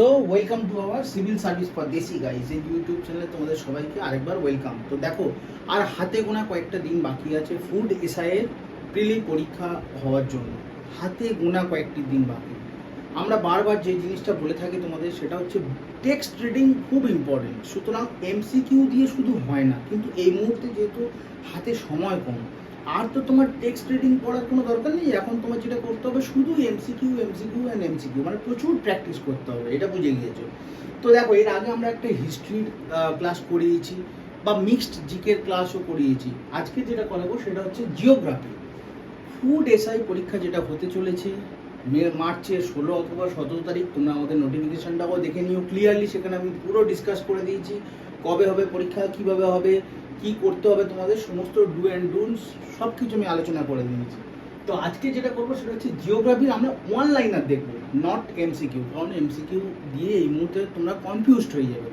So welcome to our civil service for desi guys এই YouTube চ্যানেলে তোমাদের সবাইকে আরেকবার ওয়েলকাম তো দেখো, আর হাতে গোনা কয়েকটা দিন বাকি আছে ফুড এসআইয়ের প্রিলি পরীক্ষা হওয়ার জন্য। হাতে গোনা কয়েকটি দিন বাকি। আমরা বারবার যে জিনিসটা বলে থাকি তোমাদের, সেটা হচ্ছে টেক্সট রিডিং খুব ইম্পর্টেন্ট সুতরাং এমসিকিউ দিয়ে শুধু হয় না, কিন্তু এই মুহূর্তে যেহেতু হাতে সময় কম আর তো তোমার টেক্সট রিডিং পড়ার কোনো দরকার নেই, এখন তোমার যেটা করতে হবে শুধু এমসিকিউ এমসিকিউ অ্যান্ড এমসিকিউ মানে প্রচুর প্র্যাকটিস করতে হবে, এটা বুঝে গিয়েছো। তো দেখো, এর আগে আমরা একটা হিস্ট্রির ক্লাস করিয়েছি, বা মিক্সড জিকের ক্লাসও করিয়েছি। আজকে যেটা করাবো সেটা হচ্ছে জিওগ্রাফি ফুড এসআই পরীক্ষা যেটা হতে চলেছে, মে মার্চের ষোলো অথবা সতেরো তারিখ, তোমরা আমাদের নোটিফিকেশনটাও দেখে নিও ক্লিয়ারলি সেখানে আমি পুরো ডিসকাস করে দিয়েছি, কবে হবে পরীক্ষা, কীভাবে হবে কি করতে হবে তোমাদের, সমস্ত ডু অ্যান্ড ডুনস সব কিছু আমি আলোচনা করে দিয়েছি। তো আজকে যেটা করব সেটা হচ্ছে জিওগ্রাফির আমরা ওয়ান লাইনার দেখব নট এমসিকিউ কারণ এমসিকিউ দিয়ে এই মুহূর্তে তোমরা কনফিউজড হয়ে যাবে।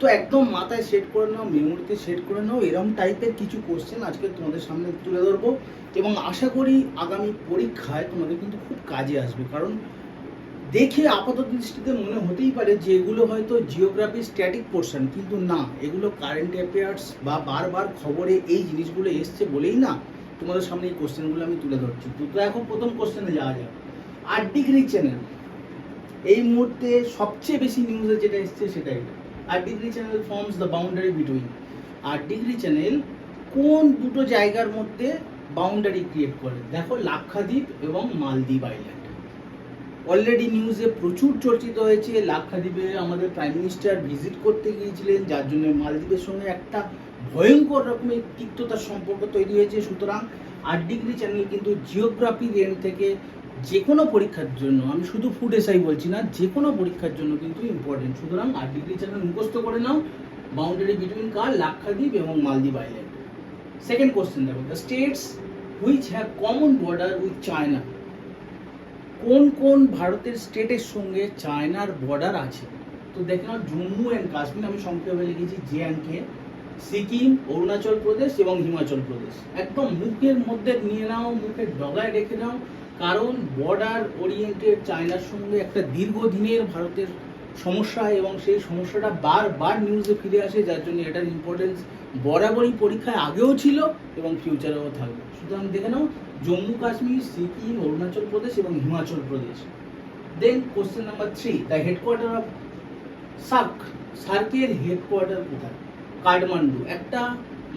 তো একদম মাথায় সেট করে নাও মেমোরিতে সেট করে নাও এরকম টাইপের কিছু কোশ্চেন আজকে তোমাদের সামনে তুলে ধরবো। এবং আশা করি আগামী পরীক্ষায় তোমাদের কিন্তু খুব কাজে আসবে, কারণ দেখে আপাত দৃষ্টিতে মনে হতেই পারে যে এগুলো হয়তো জিওগ্রাফি স্ট্যাটিক পোর্শন কিন্তু না, এগুলো কারেন্ট অ্যাফেয়ার্স বা বারবার খবরে এই জিনিসগুলো এসছে বলেই না তোমাদের সামনে এই কোশ্চেনগুলো আমি তুলে ধরছি। তো এখন প্রথম কোশ্চেনে যাওয়া যাক। আট ডিগ্রি চ্যানেল এই মুহূর্তে সবচেয়ে বেশি নিউজে যেটা এসছে সেটাই। আট degree channel forms the boundary between আট ডিগ্রি চ্যানেল কোন দুটো জায়গার মধ্যে বাউন্ডারি ক্রিয়েট করে? দেখো লাক্ষাদ্বীপ এবং মালদ্বীপ আইল্যান্ড অলরেডি নিউজে প্রচুর চর্চিত হয়েছে। লাক্ষাদ্বীপে আমাদের প্রাইম মিনিস্টার ভিজিট করতে গিয়েছিলেন, যার জন্য মালদ্বীপের সঙ্গে একটা ভয়ঙ্কর রকমের তিক্ততার সম্পর্ক তৈরি হয়েছে। সুতরাং আট ডিগ্রি চ্যানেল কিন্তু জিওগ্রাফি রেন থেকে যে কোনো পরীক্ষার জন্য, আমি শুধু ফুড এসআই বলছি না যে কোনো পরীক্ষার জন্য কিন্তু ইম্পর্টেন্ট সুতরাং আট ডিগ্রি চ্যানেল মুখস্থ করে নাও বাউন্ডারি বিটুইন কার লাক্ষাদ্বীপ এবং মালদ্বীপ আইল্যান্ড সেকেন্ড কোশ্চেন দেখো the states which have common border with China কোন কোন ভারতের স্টেটের সঙ্গে চায়নার বর্ডার আছে? তো দেখে নাও, জম্মু অ্যান্ড কাশ্মীর আমি সংক্ষেপে লিখেছি J and K Sikkim Arunachal Pradesh এবং হিমাচল প্রদেশ একদম মুখের মধ্যে নিয়ে নাও মুখের ডগায় রেখে নাও, কারণ বর্ডার ওরিয়েন্টেড চায়নার সঙ্গে একটা দীর্ঘদিনের ভারতের সমস্যা এবং সেই সমস্যাটা বারবার নিউজে ফিরে আসে, যার জন্য এটার ইম্পর্টেন্স বরাবরই পরীক্ষায় আগেও ছিল এবং ফিউচারেও থাকবে। সুতরাং দেখে নাও, জম্মু, কাশ্মীর, সিকিম, অরুণাচল প্রদেশ এবং Himachal Pradesh. Then question number three the headquarter of SAARC সার্কের হেডকোয়ার্টার কোথায়? কাঠমান্ডু একটা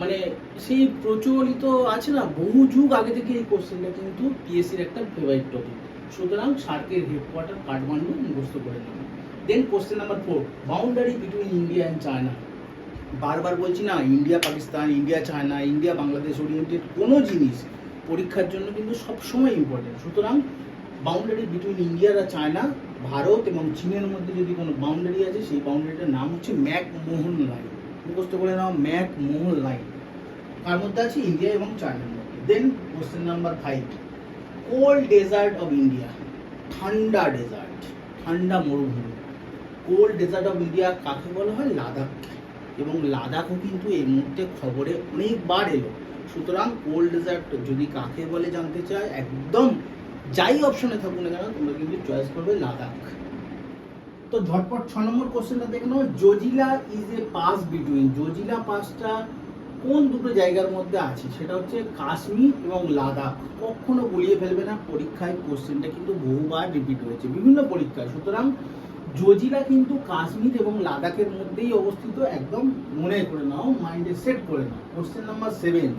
মানে সেই প্রচলিত আছে না, বহু যুগ আগে থেকে এই কোশ্চেনটা কিন্তু পিএসসির একটা ফেভারিট টপিক সুতরাং সার্কের হেডকোয়ার্টার কাঠমান্ডু মুখস্থ করে নেবে then question number four boundary between India and China বারবার বলছি না India Pakistan India China India Bangladesh oriented কোনো জিনিস পরীক্ষার জন্য কিন্তু সবসময় ইম্পর্টেন্ট সুতরাং বাউন্ডারি বিটুইন ইন্ডিয়া আর চায়না ভারত এবং চীনের মধ্যে যদি কোনো বাউন্ডারি আছে, সেই বাউন্ডারিটার নাম হচ্ছে ম্যাক মোহন লাইন। মুখস্থ করে নাও ম্যাক মোহন লাইন। তার মধ্যে আছে? ইন্ডিয়া এবং চায়নার মধ্যে। Then question number five cold desert of India ঠান্ডা ডেজার্ট ঠান্ডা মরুভূমি। কোল্ড ডেজার্ট অফ ইন্ডিয়া কাকে বলা হয়? লাদাখ এবং লাদাখও কিন্তু এই মুহূর্তে খবরে অনেকবার এলো। সুতরাং কোল্ড ডেজার্ট যদি কাকে বলে জানতে চায়, একদম যাই অপশনে থাকুক না কেন, তোমরা কিন্তু চয়েস করবে লাদাখ। তো ঝটপট ছ নম্বর কোশ্চেনটা দেখে নাও। Zojila is a pass between Zojila পাসটা কোন দুটো জায়গার মধ্যে আছে? সেটা হচ্ছে কাশ্মীর এবং লাদাখ। কখনো গুলিয়ে ফেলবে না। পরীক্ষায় কোশ্চেনটা কিন্তু বহুবার রিপিট হয়েছে। বিভিন্ন পরীক্ষায়। সুতরাং জজিলা কিন্তু কাশ্মীর এবং লাদাখের মধ্যেই অবস্থিত একদম মনে করে নাও, মাইন্ডে সেট করে নাও। Question number seven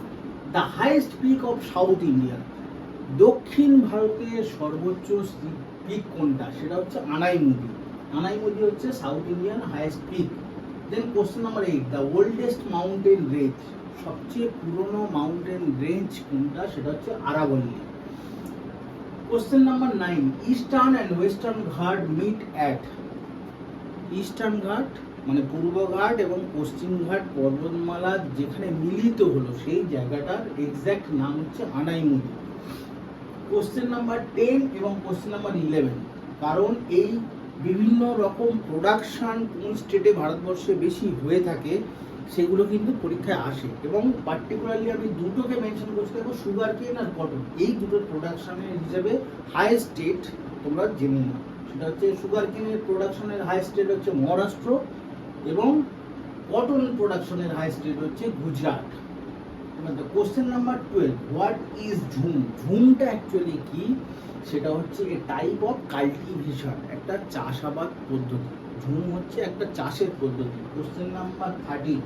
the highest peak of South India দক্ষিণ ভারতের সর্বোচ্চ পিক কোনটা? সেটা হচ্ছে আনাইমুদি। আনাইমুদি হচ্ছে South Indian highest peak then question number eight the oldest mountain range সবচেয়ে পুরনো মাউন্টেন রেঞ্জ কোনটা? সেটা হচ্ছে আরাবল্লী। Question number nine eastern and western Ghat meet at eastern Ghat মানে পূর্ব ঘাট এবং পশ্চিম ঘাট পর্বতমালা যেখানে মিলিত হলো, সেই জায়গাটার এক্স্যাক্ট নাম হচ্ছে আনাইমুদি কোশ্চেন নাম্বার টেন এবং কোশ্চেন নাম্বার ইলেভেন কারণ এই বিভিন্ন রকম প্রোডাকশন কোন স্টেটে ভারতবর্ষে বেশি হয়ে থাকে, সেগুলো কিন্তু পরীক্ষায় আসে এবং পার্টিকুলারলি আমি দুটোকে মেনশন করছি, দেখো সুগার কেন আর কটন এই দুটোর প্রোডাকশানের হিসাবে হাই স্টেট তোমরা জেনে নাও। সেটা হচ্ছে সুগার কেনের প্রোডাকশনের হাই স্টেট হচ্ছে মহারাষ্ট্র এবং কটন প্রোডাকশনের হাই স্টেট হচ্ছে Gujarat. Question number twelve what is jhum ঝুমটা actually কি? সেটা হচ্ছে টাইপ অফ কাল্টিভেশন একটা চাষাবাদ পদ্ধতি। ঝুম হচ্ছে একটা চাষের পদ্ধতি। Question number thirty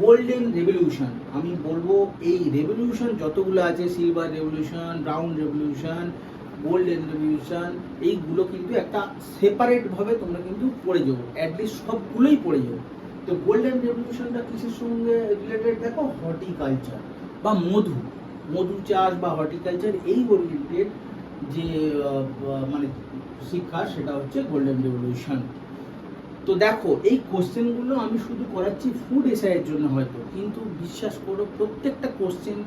golden revolution আমি বলব এই রেভলিউশন যতগুলো আছে silver revolution brown revolution golden revolution এইগুলো কিন্তু একটা সেপারেটভাবে তোমরা কিন্তু পড়ে যাব অ্যাটলিস্ট সবগুলোই পড়ে যাব তো গোল্ডেন রেভলিউশনটা কিসের সঙ্গে রিলেটেড দেখো হর্টিকালচার বা মধু মধু চাষ বা হর্টিকালচার এই রিলেটেড যে মানে শিক্ষা, সেটা হচ্ছে গোল্ডেন রেভলিউশন তো দেখো, এই কোশ্চেনগুলো আমি শুধু করাচ্ছি ফুড এসআইয়ের জন্য হয়তো, কিন্তু বিশ্বাস করো প্রত্যেকটা কোশ্চেন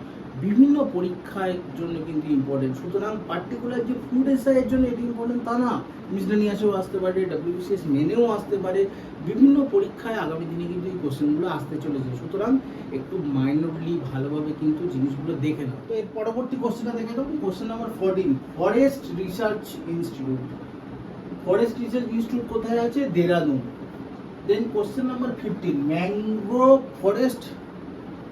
বিভিন্ন পরীক্ষার জন্য কিন্তু ইম্পর্টেন্ট সুতরাং পার্টিকুলার যে ফুড এসআইয়ের জন্য এটি ইম্পর্টেন্ট তা না। মিসলেনিয়াসেও আসতে পারে ডাব্লিউবিসিএস মেনেও আসতে পারে, বিভিন্ন পরীক্ষায় আগামী দিনে কিন্তু এই কোশ্চেনগুলো আসতে চলেছে। সুতরাং একটু মাইনরলি ভালোভাবে কিন্তু জিনিসগুলো দেখে নাও। তো এর পরবর্তী কোশ্চেনটা দেখে নাও question number fourteen forest research institute forest research institute কোথায় আছে? Dehradun. Then question number fifteen mangrove forest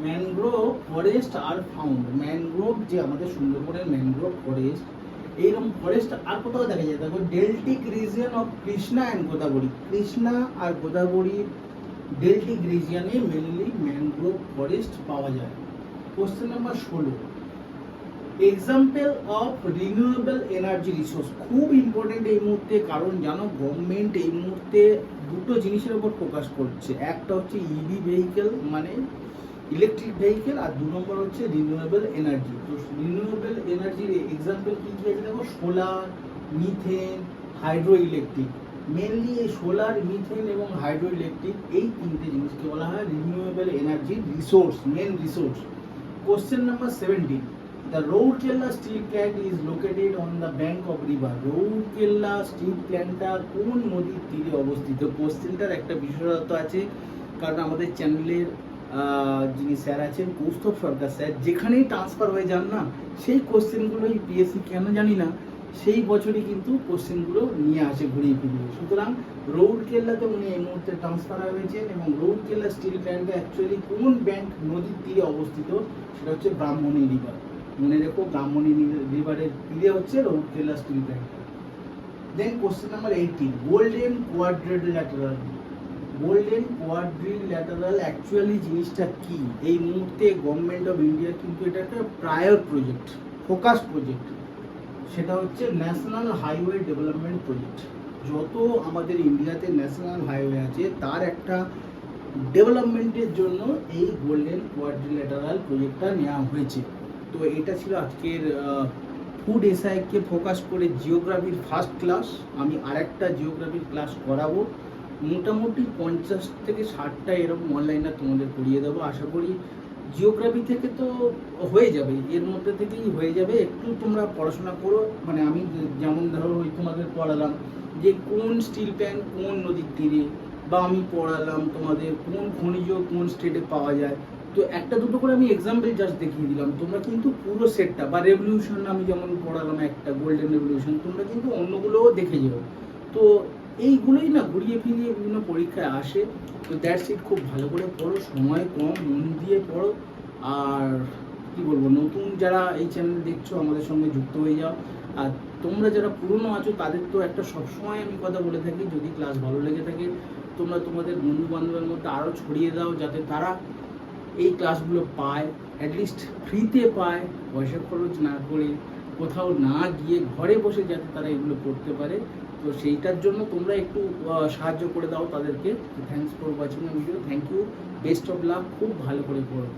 mangrove forest are found mangrove যে আমাদের সুন্দরবনের ম্যানগ্রোভ ফরেস্ট এইরকম ফরেস্ট আর কোথাও দেখা যায় দেখো deltaic region of Krishna and Godavari Krishna আর গোদাবরীর ডেল্টিক রিজিয়নে মেনলি ম্যানগ্রোভ ফরেস্ট পাওয়া যায়। কোশ্চেন নাম্বার ষোলো example of renewable energy resource খুব ইম্পর্টেন্ট এই মুহূর্তে, কারণ জানো গভর্নমেন্ট এই মুহূর্তে দুটো জিনিসের উপর ফোকাস করছে। একটা হচ্ছে ইভি ভেহিকেল মানে ইলেকট্রিক ভেহিকেল আর দু নম্বর হচ্ছে রিনিউয়েবল এনার্জি তো রিনিউয়েবল এনার্জির এক্সাম্পল কী কী আছে দেখো? Solar methane hydro electric mainly এই সোলার মিথেন এবং হাইড্রো ইলেকট্রিক এই তিনটে জিনিসকে বলা হয় renewable energy resource main resource question number seventeen The Rourkela steel plant is located on the bank of river. Rourkela steel প্ল্যান্টটা কোন নদীর তীরে অবস্থিত? কোশ্চেনটার একটা বিশেষত্ব আছে, কারণ আমাদের চ্যানেলের যিনি স্যার আছেন, কৌস্তব সরকার স্যার যেখানেই ট্রান্সফার হয়ে যান না, সেই কোশ্চেনগুলোই পিএসসি কেন জানি না, সেই বছরই কিন্তু কোশ্চেনগুলো নিয়ে আসে ঘুরিয়ে ফিরিয়ে। সুতরাং রৌরকেল্লাতে উনি এই মুহূর্তে ট্রান্সফার হয়েছেন এবং রৌরকেল্লা স্টিল প্ল্যান্টটা অ্যাকচুয়ালি কোন ব্যাংক নদীর তীরে অবস্থিত, সেটা হচ্ছে ব্রাহ্মণী রিভার মনে রেখো, ব্রাহ্মণী রিভারের তীরে হচ্ছে steel plant then question number eighteen golden quadrilateral golden quadrilateral actually জিনিসটা কি? এই মুহূর্তে গভর্নমেন্ট অফ ইন্ডিয়া কিন্তু এটা একটা প্রায়র প্রজেক্ট ফোকাস প্রজেক্ট সেটা হচ্ছে ন্যাশনাল হাইওয়ে ডেভেলপমেন্ট প্রজেক্ট যত আমাদের ইন্ডিয়াতে ন্যাশনাল হাইওয়ে আছে, তার একটা ডেভেলপমেন্টের জন্য এই গোল্ডেন কোয়াড্রিল্যাটারাল প্রজেক্টটা নেওয়া হয়েছে। তো এটা ছিল আজকের ফুড এসআইকে ফোকাস করে জিওগ্রাফির ফার্স্ট ক্লাস আমি আরেকটা জিওগ্রাফির ক্লাস করাবো। মোটামুটি পঞ্চাশ থেকে ষাটটা এরকম অনলাইনে তোমাদের করিয়ে দেবো। আশা করি জিওগ্রাফি থেকে তো হয়ে যাবে, এর মধ্যে থেকেই হয়ে যাবে। একটু তোমরা পড়াশোনা করো। মানে আমি যেমন ধরো ওই তোমাদের পড়ালাম যে কোন স্টিল প্ল্যান্ট কোন নদীর তীরে বা আমি পড়ালাম তোমাদের কোন খনিজ কোন স্টেটে পাওয়া যায়। তো একটা দুটো করে আমি এক্সাম্পল জাস্ট দেখিয়ে দিলাম। তোমরা কিন্তু পুরো সেটটা বা রেভলিউশন আমি যেমন পড়ালাম একটা গোল্ডেন রেভলিউশন তোমরা কিন্তু অন্যগুলোও দেখে যাও। তো এইগুলোই না ঘুরিয়ে ফিরিয়ে বিভিন্ন পরীক্ষায় আসে। তো দ্যাটস ইট খুব ভালো করে পড়ো, সময় কম, মন দিয়ে পড়ো। আর কি বলব, নতুন যারা এই চ্যানেল দেখছ, আমাদের সঙ্গে যুক্ত হয়ে যাও। আর তোমরা যারা পুরনো আছো, তাদের তো একটা সবসময় আমি কথা বলে থাকি, যদি ক্লাস ভালো লেগে থাকে, তোমরা তোমাদের বন্ধু বান্ধবের মধ্যে আরও ছড়িয়ে দাও, যাতে তারা এই ক্লাসগুলো পায় অ্যাটলিস্ট ফ্রিতে পায়, পয়সা খরচ না করে কোথাও না গিয়ে ঘরে বসে যাতে তারা এগুলো করতে পারে। তো সেইটার জন্য তোমরা একটু সাহায্য করে দাও তাদেরকে। Thanks for watching video thank you best of love খুব ভালো করে পড়ো।